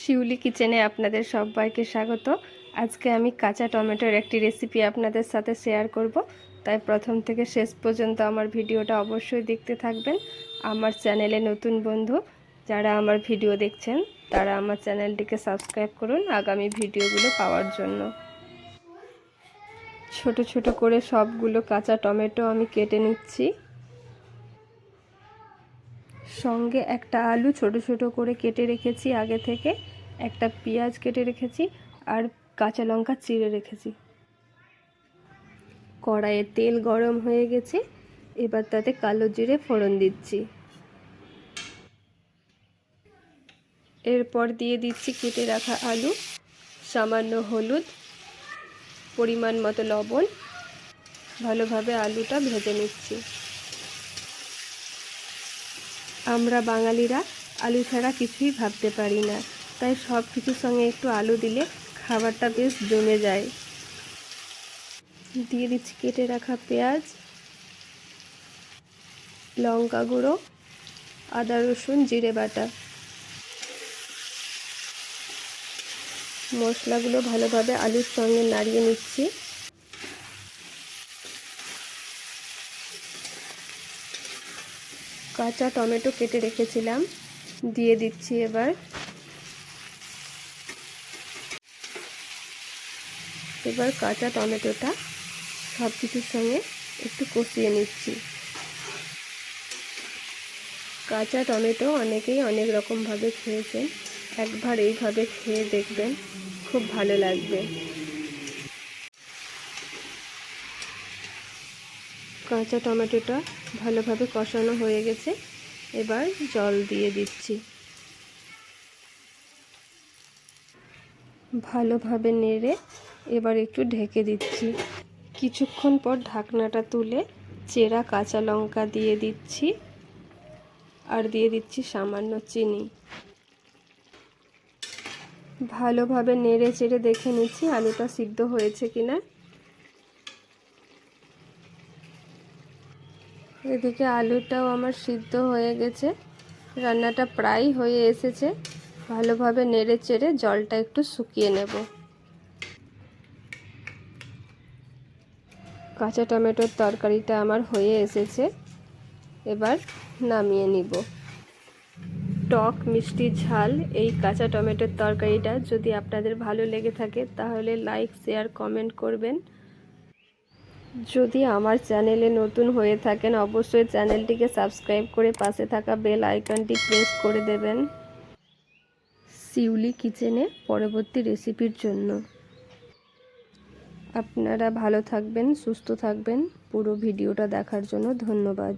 শিউলি কিচেনে আপনাদের সবাইকে স্বাগত। আজকে আমি কাঁচা টমেটোর একটি রেসিপি আপনাদের সাথে শেয়ার করব। তাই প্রথম থেকে শেষ পর্যন্ত আমার ভিডিওটা অবশ্যই দেখতে থাকবেন। আমার চ্যানেলে নতুন বন্ধু যারা আমার ভিডিও দেখছেন, তারা আমার চ্যানেলটিকে সাবস্ক্রাইব করুন আগামী ভিডিওগুলো পাওয়ার জন্য। ছোট ছোট করে সবগুলো কাঁচা টমেটো আমি কেটে নিচ্ছি। সঙ্গে একটা আলু ছোট ছোট করে কেটে রেখেছি, আগে থেকে একটা পেঁয়াজ কেটে রেখেছি আর কাঁচা লঙ্কা চিড়ে রেখেছি। কড়াইয়ে তেল গরম হয়ে গেছে, এবার তাতে কালো জিরে ফোড়ন দিচ্ছি। এরপর দিয়ে দিচ্ছি কেটে রাখা আলু, সামান্য হলুদ, পরিমাণ মতো লবণ, ভালোভাবে আলুটা ভেজে নিচ্ছি। আমরা বাঙালিরা আলু ছাড়া কিছুই ভাবতে পারি না। তাই সব কিছুর সঙ্গে একটু আলু দিলে খাবারটা বেশ জমে যায়। দিয়ে দিচ্ছি কেটে রাখা পেঁয়াজ, লঙ্কা গুঁড়ো, আদা রসুন, জিরে বাটা। মশলাগুলো ভালোভাবে আলুর সঙ্গে নাড়িয়ে নিচ্ছি। কাঁচা টমেটো কেটে রেখেছিলাম। দিয়ে দিচ্ছি এবার। এবার কাঁচা টমেটোটা সব কিছুর সঙ্গে একটু কষিয়ে নিচ্ছি। কাঁচা টমেটো অনেকেই অনেক রকমভাবে খেয়েছেন। একবার এইভাবে খেয়ে দেখবেন, খুব ভালো লাগবে। কাঁচা টমেটোটা ভালোভাবে কষানো হয়ে গেছে। এবার জল দিয়ে দিচ্ছি। ভালোভাবে নেড়ে এবার একটু ঢেকে দিচ্ছি। কিছুক্ষণ পর ঢাকনাটা তুলে চেরা কাঁচা লঙ্কা দিয়ে দিচ্ছি আর দিয়ে দিচ্ছি সামান্য চিনি। ভালোভাবে নেড়ে চেড়ে দেখে নিচ্ছি আলুটা সিদ্ধ হয়েছে কিনা। এদিকে আলুটাও আমার সিদ্ধ হয়ে গেছে। রান্নাটা প্রায় হয়ে এসেছে। ভালোভাবে নেড়ে চেড়ে জলটা একটু শুকিয়ে নেব। কাঁচা টমেটোর তরকারিটা আমার হয়ে এসেছে। এবার নামিয়ে নিব। টক মিষ্টি ঝাল, এই কাঁচা টমেটোর তরকারিটা যদি আপনাদের ভালো লেগে থাকে, তাহলে লাইক শেয়ার কমেন্ট করবেন। যদি আমার চ্যানেলে নতুন হয়ে থাকেন, অবশ্যই চ্যানেলটিকে সাবস্ক্রাইব করে পাশে থাকা বেল আইকনটি প্রেস করে দেবেন। শিউলি কিচেনে পরবর্তী রেসিপির জন্য। আপনারা ভালো থাকবেন, সুস্থ থাকবেন। পুরো ভিডিওটা দেখার জন্য ধন্যবাদ।